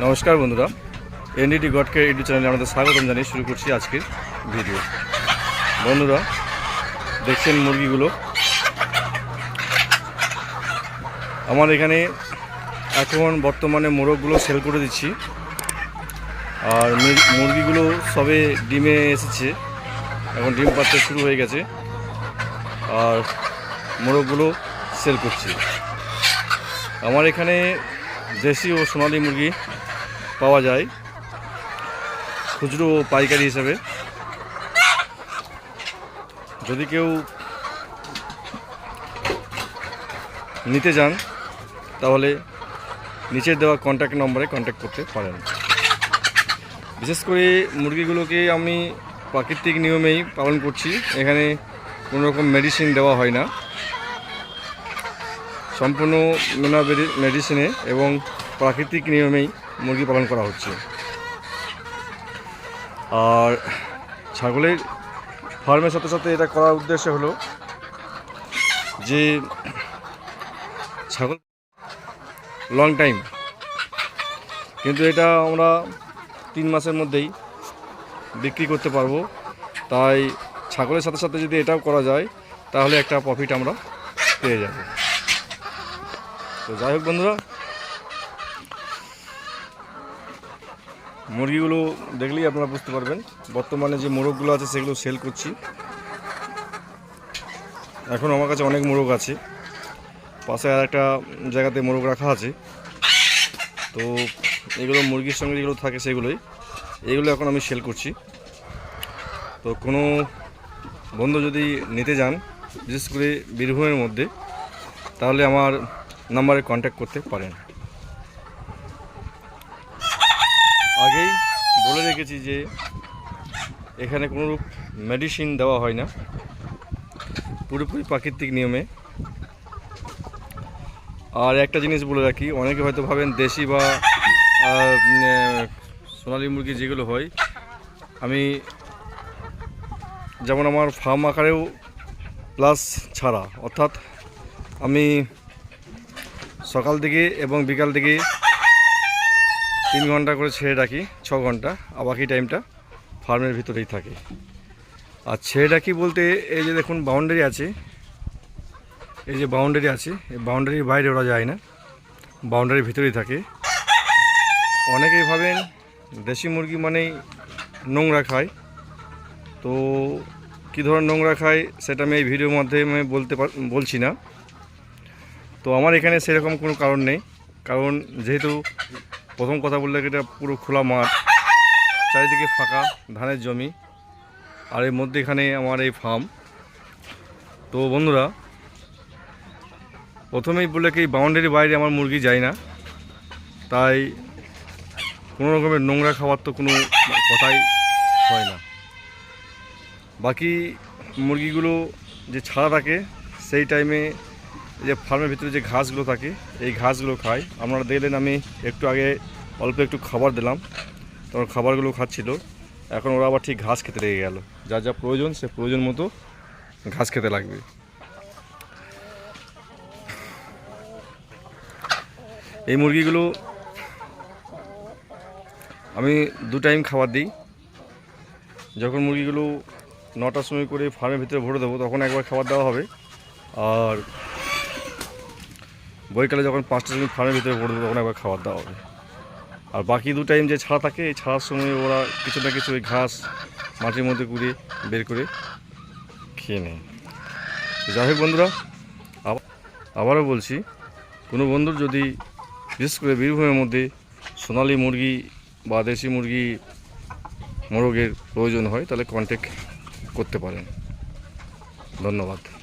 নমস্কার বন্ধুরা NDT গডকে YouTube চ্যানেলে আমাদের স্বাগতম জানিয়ে শুরু করছি আজকের ভিডিও। বন্ধুরা, দেখছেন মুরগিগুলো? আমার এখানে এখন বর্তমানে মোরগগুলো সেল করে দিচ্ছি। আর মুরগিগুলো সবে ডিমে এসেছে, এখন ডিম পাড়তে শুরু হয়ে গেছে। আর মোরগগুলো সেল করছি। আমার এখানে দেশি ও সোনালি মুরগি পাওয়া যায় খুচরো পাইকারি হিসেবে। যদি কেউ নিতে যান তাহলে নিচের দেওয়া কন্ট্যাক্ট নম্বরে কন্ট্যাক্ট করতে পারেন। বিশেষ করে মুরগিগুলোকে আমি প্রাকৃতিক নিয়মেই পালন করছি। এখানে কোনো রকম মেডিসিন দেওয়া হয় না। সম্পূর্ণ মেডিসিনে এবং প্রাকৃতিক নিয়মেই মুরগি পালন করা হচ্ছে। আর ছাগলের ফার্মের সাথে সাথে এটা করার উদ্দেশ্য হলো যে ছাগল লং টাইম কিন্তু এটা আমরা তিন মাসের মধ্যেই বিক্রি করতে পারব। তাই ছাগলের সাথে সাথে যদি এটাও করা যায়, তাহলে একটা প্রফিট আমরা পেয়ে যাব। তো যাই হোক বন্ধুরা মুরগিগুলো দেখলেই আপনারা বুঝতে পারবেন। বর্তমানে যে মোরগগুলো আছে, সেগুলো সেল করছি। এখন আমার কাছে অনেক মোরগ আছে। পাশে আর একটা জায়গাতে মোরগ রাখা আছে। তো এগুলো মুরগির সঙ্গে যেগুলো থাকে, সেগুলোই। এগুলো এখন আমি সেল করছি। তো কোনো বন্ধু যদি নিতে যান, বিশেষ করে বীরভূমের মধ্যে, তাহলে আমার নাম্বারে কন্ট্যাক্ট করতে পারেন। আগেই বলে রেখেছি যে এখানে কোনো রূপ মেডিসিন দেওয়া হয় না। পুরোপুরি প্রাকৃতিক নিয়মে। আর একটা জিনিস বলে রাখি, অনেকে হয়তো ভাবেন দেশি বা সোনালী মুরগি যেগুলো হয়, আমি যেমন আমার ফার্ম আকারেও প্লাস ছাড়া। অর্থাৎ আমি সকাল দিকে এবং বিকাল দিকে তিন ঘণ্টা করে ছেড়ে রাখি, ছ ঘণ্টা, আর বাকি টাইমটা ফার্মের ভিতরেই থাকে। আর ছেড়ে রাখি বলতে এই যে দেখুন বাউন্ডারি আছে, এই যে বাউন্ডারি আছে, এই বাউন্ডারির বাইরে ওরা যায় না বাউন্ডারির ভিতরেই থাকে। অনেকেই ভাবেন দেশি মুরগি মানেই নোংরা খায়। তো কী ধরনের নোংরা খায় সেটা আমি এই ভিডিওর মাধ্যমে বলতে বলছি না। তো আমার এখানে সেরকম কোনো কারণ নেই। কারণ যেহেতু প্রথম কথা বললে এটা পুরো খোলা মাঠ? চারিদিকে ফাঁকা, ধানের জমি। আর এর মধ্যে এখানে আমার এই ফার্ম তো বন্ধুরা, প্রথমেই বললে কি বাউন্ডারির বাইরে আমার মুরগি যায় না। তাই কোনো রকমের নোংরা খাবার তো কোনো কথাই হয় না। বাকি মুরগিগুলো যে ছাড়া থাকে, সেই টাইমে এই যে ফার্মের ভিতরে যে ঘাসগুলো থাকে, এই ঘাসগুলো খায় আপনারা দেখলেন আমি একটু আগে অল্প একটু খাবার দিলাম, তখন খাবারগুলো খাচ্ছিল। এখন ওরা আবার ঠিক ঘাস খেতে লেগে গেল। যা যা প্রয়োজন, সে প্রয়োজন মতো ঘাস খেতে লাগবে। এই মুরগিগুলো আমি দু টাইম খাবার দিই। যখন মুরগিগুলো নটার সময় করে ফার্মের ভিতরে ভরে দেবো, তখন একবার খাবার দেওয়া হবে। আর বৈকালে যখন পাঁচটা সময় ফার্মের ভিতরে দেবো তখন একবার খাবার দেওয়া হবে। আর বাকি দু টাইম যে ছাড়া থাকে, এই ছাড়ার সময় ওরা কিছু না কিছু ওই ঘাস মাটির মধ্যে কুড়িয়ে বের করে খেয়ে নেয়। যাই হোক বন্ধুরা আব- আবারও বলছি, কোনো বন্ধুর যদি, বিশেষ করে বীরভূমের মধ্যে সোনালি মুরগি বা দেশি মুরগি মোরগের প্রয়োজন হয়, তাহলে কন্ট্যাক্ট করতে পারেন। ধন্যবাদ।